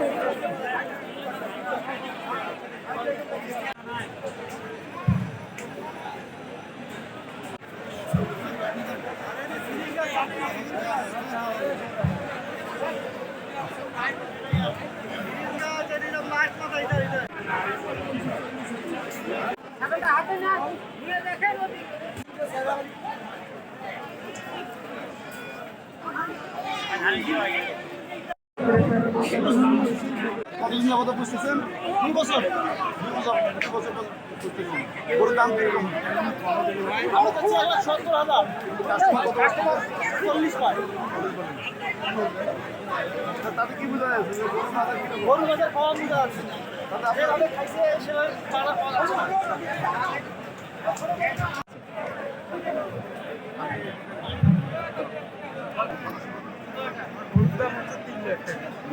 ওগুলো ছবি কতদিন যাবত বুঝতেছেন গরুর চল্লিশ তাতে কি বোঝা যাচ্ছে যে গরুর বাজার? গরুর বাজার কম বোঝা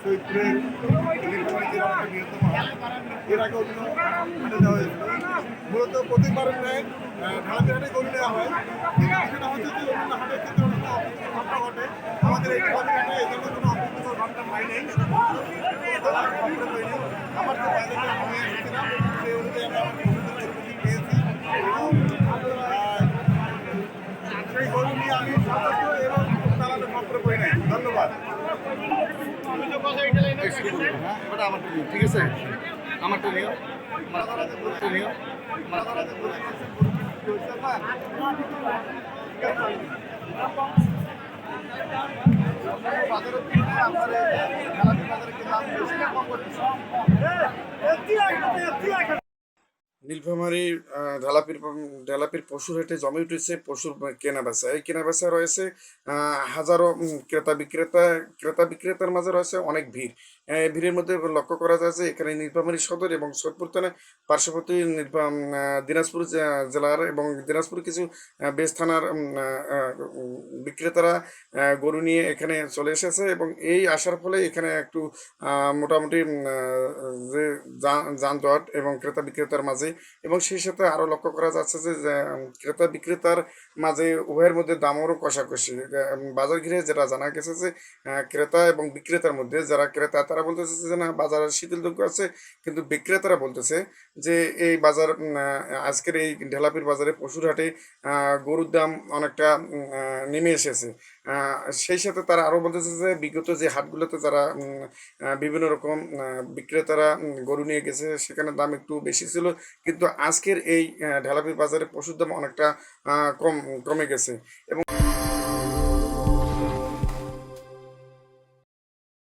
সৈয়দপুরের বৃহত্তম হাট। এর আগে অন্য হাটে যাওয়া হয়েছিল মূলত প্রত্যেকবারের ন্যায় ঢালাপিরাটে গরু নেওয়া হয় কিন্তু সেটা হচ্ছে যে অন্য হাটের ক্ষেত্রে অপ্রীতিকর ঘটনা ঘটে আমাদের এই ঢালাপিরাটে এই ধরনের কোনো অপ্রীতিকর ঘটনা পাই নাই তারা আমার যে বাজারে আমি এসেছিলাম সেই অনুযায়ী আমরা পেয়েছি এবং সেই গরু নিয়ে আমি সতর্ক এবং চালানো খবরে পাই নাই ধন্যবাদ হ্যাঁ ঠিক আছে আমারটা নিও নিও বাজারে কিনলে আপনার বাজারে কি দাম বেশি না কম করতেছে নীলফামারী আহ, ঢালাপির ঢালাপির পশুর হাটে জমে উঠেছে পশুর কেনা বেচা। এই কেনা বেচা রয়েছে হাজারো ক্রেতা বিক্রেতা ক্রেতা বিক্রেতার মাঝে রয়েছে অনেক ভিড়। এই ভিড়ের মধ্যে লক্ষ্য করা যাচ্ছে এখানে নীলফামারী সদর এবং সোদপুর থানা পার্শ্ববর্তী দিনাজপুর জেলার এবং দিনাজপুর কিছু বেশ থানার বিক্রেতারা গরু নিয়ে এখানে চলে এসেছে এবং এই আসার ফলে এখানে একটু মোটামুটি যে যানজট এবং ক্রেতা বিক্রেতার মাঝে এবং সেই সাথে আরও লক্ষ্য করা যাচ্ছে যে ক্রেতা বিক্রেতার মাঝে উভয়ের মধ্যে দামও কষাকষি। বাজার ঘিরে যেটা জানা গেছে যে ক্রেতা এবং বিক্রেতার মধ্যে যারা ক্রেতা, তারা বলতেছে যে না, বাজার শিথিলযোগ্য আছে, কিন্তু বিক্রেতারা বলতেছে যে, এই বাজার আজকের এই ঢেলাপির বাজারে পশুর হাটে গরুর দাম অনেকটা নেমে এসেছে। সেই সাথে তারা আরও বলতেছে যে, বিগত যে হাটগুলোতে তারা বিভিন্ন রকম বিক্রেতারা গরু নিয়ে গেছে, সেখানে দাম একটু বেশি ছিল। কিন্তু আজকের এই ঢালাপি বাজারে পশুর দাম অনেকটা কম, কমে গেছে। এবং